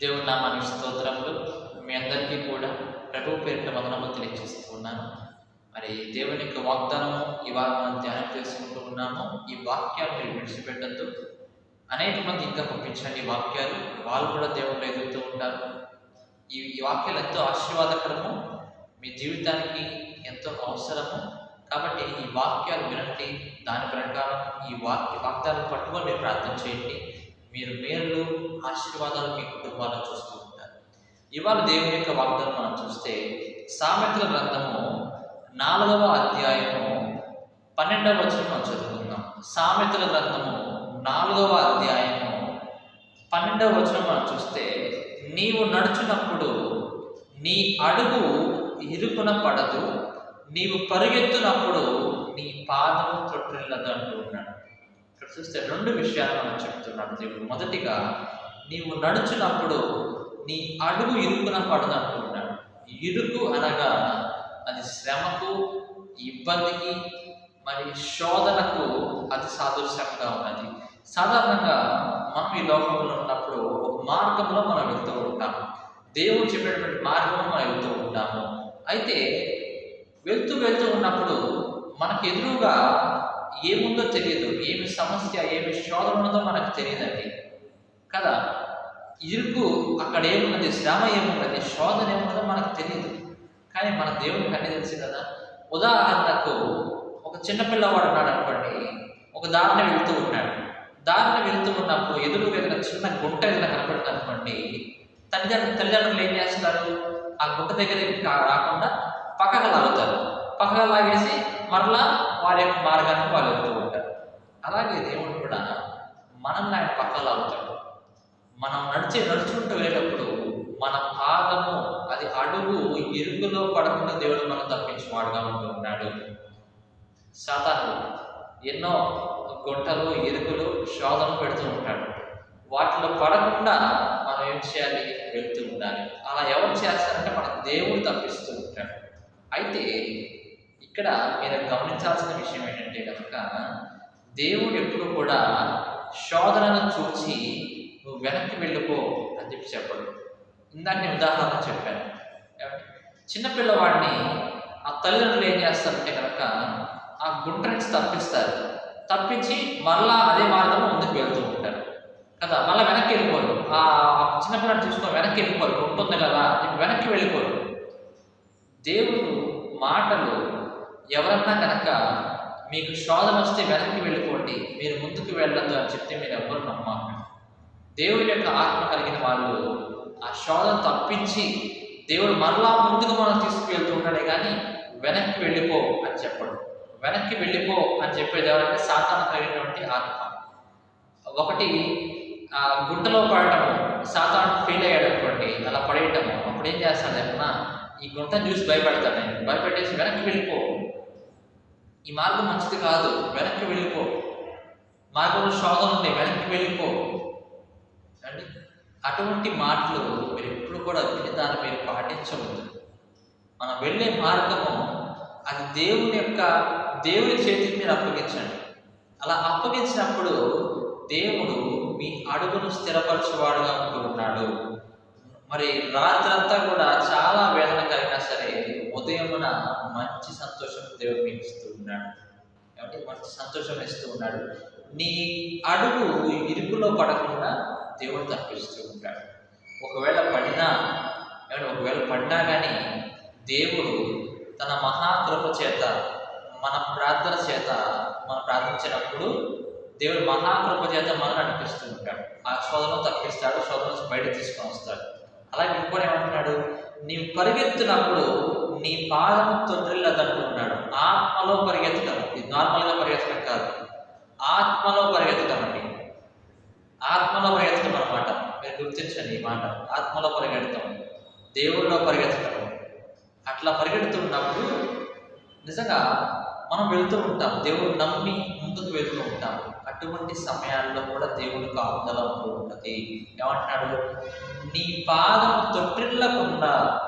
దేవుని నామానికి స్తోత్రములు. మీ అందరికీ కూడా ప్రభు పేరిట వదనము తెలియజేస్తూ ఉన్నాను మరి దేవుని యొక్క వాగ్దానము ఇవాళ మనం ధ్యానం చేసుకుంటూ ఉన్నాము. ఈ వాక్యాలు మీరు విడిచిపెట్టద్దు. అనేక మంది ఇంకా పంపించండి వాక్యాలు. వాళ్ళు కూడా దేవుళ్ళు ఎదుగుతూ ఉంటారు. ఈ ఈ వాక్యాలు ఎంతో ఆశీర్వాదకరము. మీ జీవితానికి ఎంతో అవసరము. కాబట్టి ఈ వాక్యాలు వినండి. దాని ప్రకారం ఈ వాక్య వాక్యాలను పట్టుకొని ప్రార్థన చేయండి. మీరు మేలు ఆశీర్వాదాలు మీ కుటుంబాలను చూస్తూ ఉంటారు. ఇవాళ దేవుని యొక్క వాగ్దానం మనం చూస్తే సామెతల గ్రంథము నాలుగవ అధ్యాయము పన్నెండవ వచనం మనం చదువుకుందాం. సామెతల గ్రంథము నాలుగవ అధ్యాయము పన్నెండవ వచనం మనం చూస్తే నీవు నడుచున్నప్పుడు నీ అడుగు ఇరుకున పడదు నీవు పరుగెత్తునప్పుడు నీ పాదము తొట్టిల్లదు ఉన్నాడు చూస్తే రెండు విషయాలు మనం చెప్తున్నాడు దేవుడు. మొదటిగా నీవు నడుచున్నప్పుడు నీ అడుగు ఇరుకున పడదు ఉన్నాడు ఇరుకు అనగా అది శ్రమకు ఇబ్బందికి మరి శోధనకు అది సాదృశ్యంగా ఉన్నది. సాధారణంగా మనం ఈ లోకంలో ఉన్నప్పుడు ఒక మార్గంలో మనం వెళ్తూ ఉంటాము దేవుడు చెప్పినటువంటి మార్గంలో మనం వెళ్తూ ఉంటాము. అయితే వెళ్తూ వెళ్తూ ఉన్నప్పుడు మనకు ఎదురుగా ఏముందో తెలియదు ఏమి సమస్య ఏమి శోధన ఉన్నదో మనకు తెలియదండి. కదా? ఇరుకు అక్కడ ఏమున్నది? శ్రమ ఏమున్నది? శోధన ఏమున్నదో మనకు తెలియదు. కానీ మన దేవుడికి కన్నీ తెలుసు కదా? ఉదాహరణకు ఒక చిన్నపిల్లవాడు ఉన్నాడు అనుకోండి ఒక దారిని వెళ్తూ ఉన్నాడు. దారిని వెళుతూ ఉన్నప్పుడు ఎదురుగా ఏదైనా చిన్న గుంట ఏదైనా కనపడుతుంది అనుకోండి తల్లిదండ్రులు తల్లిదండ్రులు ఏం చేస్తారు? ఆ గుంట దగ్గరికి రాకుండా పక్కకు లాగుతారు. పక్కకు లాగేసి మరలా వారి యొక్క మార్గానికి వాళ్ళు వెళ్తూ ఉంటారు. అలాగే దేవుడు కూడా మనల్ని ఆయన పక్కకు లాగుతాడు. మనం నడిచే నడుచుకుంటూ వెళ్ళేటప్పుడు మన పాదము అది అడుగు ఎరుగులో పడకుండా దేవుడు మనం తప్పించేవాడుగా ఉంటూ ఉన్నాడు. సాతాను ఎన్నో గుంటలు ఎరుకులు శోధన పెడుతూ ఉంటాడు. వాటిలో పడకుండా మనం ఏం చేయాలి? వెళ్తూ ఉండాలి. అలా ఎవరు చేస్తారంటే మన దేవుడు తప్పిస్తూ ఉంటాడు. అయితే ఇక్కడ మీరు గమనించాల్సిన విషయం ఏంటంటే కనుక దేవుడు ఎప్పుడు కూడా శోధనను చూచి నువ్వు వెనక్కి వెళ్ళిపో అని చెప్పి చెప్పడు. ఇందాక నేను ఉదాహరణ చెప్పాను. చిన్నపిల్లవాడిని ఆ తల్లిదండ్రులు ఏం చేస్తారంటే కనుక ఆ గుంట నుంచి తప్పిస్తారు. తప్పించి మళ్ళా అదే మార్గంలో ముందుకు వెళ్తూ ఉంటారు. కదా మళ్ళీ వెనక్కి వెళ్ళిపోరు. ఆ ఆ చిన్నపిల్లని చూసుకొని వెనక్కి వెళ్ళిపోరు. ఉంటుంది కదా వెనక్కి వెళ్ళిపోరు. దేవుడు మాటలు ఎవరన్నా కనుక మీకు శోధన వస్తే వెనక్కి వెళ్ళిపోండి మీరు ముందుకు వెళ్ళొద్దు అని చెప్తే మీరు ఎవ్వరు నమ్మాలి దేవుడి యొక్క ఆత్మ కలిగిన వాళ్ళు ఆ శోధన తప్పించి దేవుడు మరలా ముందుకు మనం తీసుకువెళ్తూ ఉంటాడే కానీ వెనక్కి వెళ్ళిపో అని చెప్పడు. వెనక్కి వెళ్ళిపో అని చెప్పేది ఎవరంటే సాతాను కలిగినటువంటి ఆత్మ. ఒకటి ఆ గుంటలో పడటం సాతాను ఫెయిల్ అయ్యాడు అనుకోండి అలా పడేయటం అప్పుడు ఏం చేస్తాడు చెప్పిన ఈ గుంటను చూసి భయపడతాను నేను భయపెట్టేసి వెనక్కి వెళ్ళిపో. ఈ మార్గం మంచిది కాదు వెనక్కి వెళ్ళిపో. మార్గంలో శోధన ఉంది వెనక్కి వెళ్ళిపో. అండి? అటువంటి మాటలు మీరు ఎప్పుడు కూడా విని దాన్ని మీరు పాటించవద్దు. మనం వెళ్ళే మార్గము అది దేవుని యొక్క దేవుని చేతికి మీరు అప్పగించండి. అలా అప్పగించినప్పుడు దేవుడు మీ అడుగును స్థిరపరచేవాడుగా ఉంటూ ఉన్నాడు మరి రాత్రంతా కూడా చాలా వేదన కలిగినా సరే ఉదయమున మంచి సంతోషం దేవుడు మీకు ఇస్తూ ఉన్నాడు. కాబట్టి మంచి సంతోషం ఇస్తూ ఉన్నాడు. నీ అడుగు ఇరుకులో పడకుండా దేవుడు తప్పిస్తూ ఉంటాడు. ఒకవేళ పడినా ఏమంటే ఒకవేళ పడినా కానీ దేవుడు తన మహాకృప చేత మన ప్రార్థన చేత మనం ప్రార్థించినప్పుడు దేవుడు మహాకృప చేత మనం నడిపిస్తూ ఉంటాడు. ఆ శోధన తప్పిస్తాడు శోధన బయట తీసుకొని వస్తాడు. అలాగే ఇంకోటి ఏమంటున్నాడు? నీవు పరిగెత్తినప్పుడు నీ పాదము తొండ్రిల్లదంటున్నాడు ఆత్మలో పరిగెత్తడం ఇది నార్మల్గా పరిగెత్తడం కాదు. ఆత్మలో పరిగెత్తడం అండి. ఆత్మలో పరిగెత్తడం అన్నమాట. మీరు గుర్తించండి ఈ మాట. ఆత్మలో పరిగెడతాం దేవుల్లో పరిగెత్తడం అట్లా పరిగెడుతున్నప్పుడు నిజంగా మనం వెళ్తూ ఉంటాం దేవుడు నమ్మి ముందుకు వెళ్తూ ఉంటాం అటువంటి సమయాల్లో కూడా దేవుడు కాపుదల ఉంటూ ఉంటుంది. ఏమంటున్నాడు? నీ పాదం తొట్టిల్లకుండా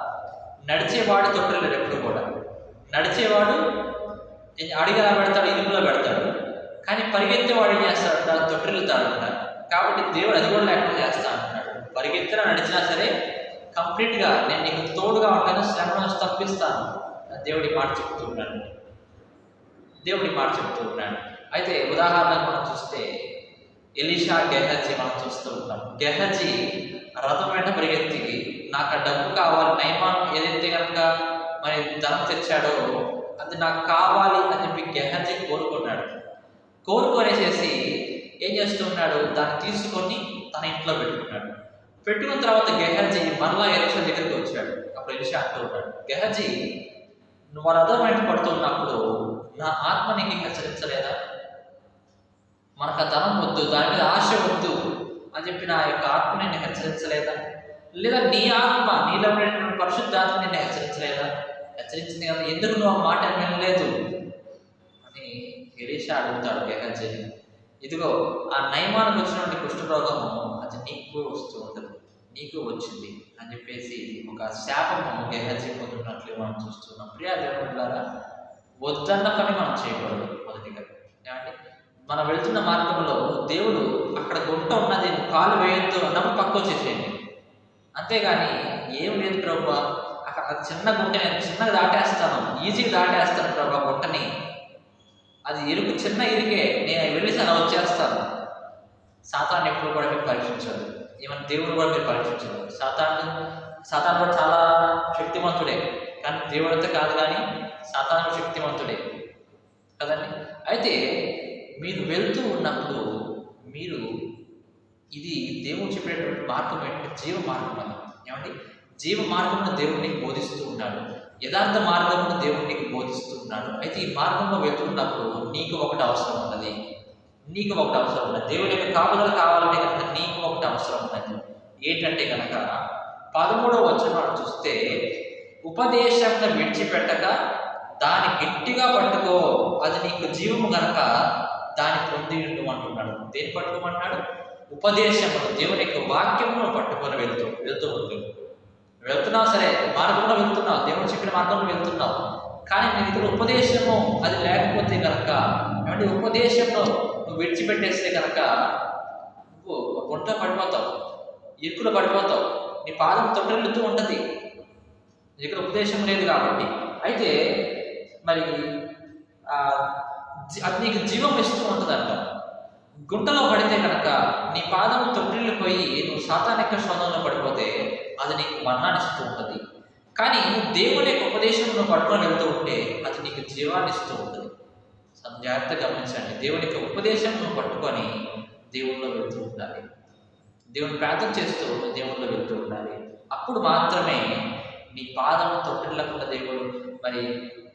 నడిచేవాడు తొట్టిల్లడు ఎప్పుడు కూడా. నడిచేవాడు అడిగలా పెడతాడు ఇనుములో పెడతాడు. కానీ పరిగెత్తేవాడు ఏం చేస్తాడంట తొట్టిల్లుతాడంట కాబట్టి దేవుడు అది కూడా లేకుండా చేస్తా అంటున్నాడు. పరిగెత్తిన నడిచినా సరే కంప్లీట్గా నేను నీకు తోడుగా ఉంటాను శ్రమను తప్పిస్తాను దేవుడి మాట చెప్తూ ఉన్నాడు. దేవుడి మాట చెప్తూ ఉన్నాడు. అయితే ఉదాహరణకు మనం చూస్తే ఎలీషా గెహజీ మనం చూస్తూ ఉంటాం. గెహజీ రథం వెంట పరిగెత్తి నాకు ఆ డబ్బు కావాలి నయమాన్ ఏదైతే కనుక మరి ధనం తెచ్చాడో అది నాకు కావాలి అని చెప్పి గెహజీ కోరుకున్నాడు. కోరుకొనేసేసి ఏం చేస్తున్నాడు దాన్ని తీసుకొని తన ఇంట్లో పెట్టుకున్నాడు. పెట్టుకున్న తర్వాత గెహజీ మరలా ఎలిషా దగ్గరికి వచ్చాడు. అప్పుడు ఎలిషా అంటూ ఉన్నాడు గెహజీ నువ్వు రథం వెంట పడుతున్నప్పుడు నా ఆత్మ నీకు హెచ్చరించలేదా మనకు ఆ ధనం వద్దు దాని మీద ఆశ వద్దు అని చెప్పి నా యొక్క ఆత్మ నిన్ను హెచ్చరించలేదా? లేదా నీ ఆత్మ నీలో ఉన్నటువంటి పరిశుద్ధాత్మ నిన్ను హెచ్చరించలేదా? హెచ్చరించింది కదా ఎందుకు నువ్వు ఆ మాట వినలేదు? అని ఎలీషా అడుగుతాడు గెహజీని ఇదిగో ఆ నయమానికి వచ్చినటువంటి కుష్ఠరోగము అది నీకు వస్తూ ఉంటుంది నీకు వచ్చింది అని చెప్పేసి ఒక శాపము గెహజీ పొందుతున్నట్లు మనం చూస్తున్నాం. ప్రియా దేవుడులారా వద్దన్న పని మనం చేయకూడదు మొదటిగా ఏమంటే మనం వెళ్తున్న మార్గంలో దేవుడు అక్కడ గుంట ఉన్నది కాలు వేయొద్దు అన్నప్పుడు పక్క వచ్చేసేయండి. అంతేగాని ఏం లేదు ప్రభు. అక్కడ అది చిన్న గుంట నేను చిన్నగా దాటేస్తాను. ఈజీగా దాటేస్తాను ప్రభు గుంటని. అది ఇరుకు చిన్న ఇరికే నేను వెళ్ళి అలా వచ్చేస్తాను. సాతాన్ని ఎప్పుడు కూడా మీరు పరీక్షించదు. ఏమన్నా దేవుడు కూడా మీరు పరీక్షించదు. సాతాను సాతాను కూడా చాలా శక్తివంతుడే కానీ దేవుడితో కాదు కానీ సాతాను శక్తివంతుడే. కదండి? అయితే మీరు వెళ్తూ ఉన్నప్పుడు మీరు ఇది దేవుడు చెప్పేటువంటి మార్గం ఏంటంటే జీవ మార్గం అని ఏమండి? జీవ మార్గమును దేవుడు నీకు బోధిస్తూ ఉన్నాడు. యథార్థ మార్గమును దేవుడు నీకు బోధిస్తూ ఉన్నాడు. అయితే ఈ మార్గంలో వెళ్తున్నప్పుడు నీకు ఒకటి అవసరం ఉన్నది. నీకు ఒకటి అవసరం ఉన్నది. దేవుని యొక్క కాపుదల కావాలంటే కనుక నీకు ఒకటి అవసరం ఉన్నది. ఏంటంటే కనుక పదమూడవ వచనం చూస్తే ఉపదేశంను విడిచిపెట్టక దాన్ని గట్టిగా పట్టుకో అది నీకు జీవము గనక దాన్ని పొంది ఉండు అంటున్నాడు దేని పట్టుకోమంటున్నాడు? ఉపదేశమును దేవుని యొక్క వాక్యమును పట్టుకొని వెళ్తూ వెళ్తూ ఉంది వెళ్తున్నావు సరే మార్గంలో వెళ్తున్నావు. దేవుడు చెప్పిన మార్గంలో వెళ్తున్నావు. కానీ నీ దగ్గర ఉపదేశము అది లేకపోతే కనుక ఏమంటే ఉపదేశంలో నువ్వు విడిచిపెట్టేస్తే కనుక నువ్వు గుంట పడిపోతావు. ఇరుకులు పడిపోతావు. నీ పాదం తొట్టెలుతూ ఉంటుంది. నీ దగ్గర ఉపదేశం లేదు కాబట్టి. అయితే మరి అది నీకు జీవం ఇస్తూ అర్థం గుంటలో పడితే కనుక నీ పాదం తొట్టిల్లిపోయి నువ్వు సాతానిక శోధంలో పడిపోతే అది నీకు మరణాన్ని ఇస్తూ ఉంటుంది. కానీ దేవుని యొక్క ఉపదేశంలో పట్టుకొని వెళ్తూ ఉంటే అది నీకు జీవాన్ని ఇస్తూ ఉంటుంది. జాగ్రత్తగా గమనించండి. దేవుని యొక్క ఉపదేశం నువ్వు పట్టుకొని దేవుల్లో వెళ్తూ ఉండాలి. దేవుని ప్రార్థన చేస్తూ దేవుల్లో వెళ్తూ ఉండాలి. అప్పుడు మాత్రమే నీ పాదం తొట్టిల్లకుండా దేవుడు మరి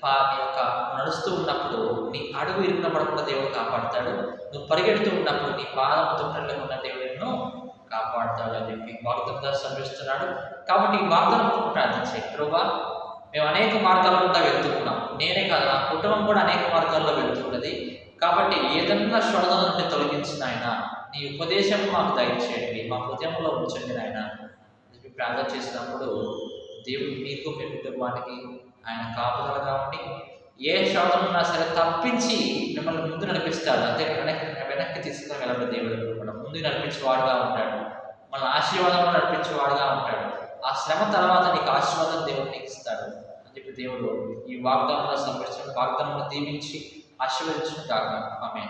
పా యొక్క నడుస్తూ ఉన్నప్పుడు నీ అడుగు ఇరుకున పడకుండా దేవుడు కాపాడుతాడు. నువ్వు పరిగెడుతూ ఉన్నప్పుడు నీ పాదం తొట్టిల్లకుండా దేవుడు నిన్ను కాపాడుతాడు అని చెప్పి వాగ్దంగా సంభవిస్తున్నాడు కాబట్టి ఈ వాగ్దానం ప్రార్థించే ప్రభా మేము అనేక మార్గాల గుండా వెళ్తూ ఉన్నాం. నేనే కాదు నా కుటుంబం కూడా అనేక మార్గాల్లో వెళ్తున్నది కాబట్టి ఏదన్నా శోధన నుండి తొలగించిన ఆయన నీ ఉపదేశం మాకు దయచేయండి. మా హృదయంలో ఉంచండి నాయన. ప్రార్థన చేసినప్పుడు దేవుడు మీకు మీ కుటుంబానికి ఆయన కాపుదలగా ఉండి ఏ శోధన ఉన్నా సరే తప్పించి మిమ్మల్ని ముందు నడిపిస్తాడు. అంతే వెనక్కి వెనక్కి తీసుకుని వెళ్ళడు దేవుడు మన ముందు నడిపించేవాడుగా ఉంటాడు. మన ఆశీర్వాదంలో నడిపించేవాడుగా ఉంటాడు. ఆ శ్రమ తర్వాత నీకు ఆశీర్వాదం దేవుడు నీకు ఇస్తాడు అని చెప్పి దేవుడు ఈ వాగ్దానంలో సమర్పించిన వాగ్దానంలో దీవించి ఆశీర్వదించిన కాక ఆమె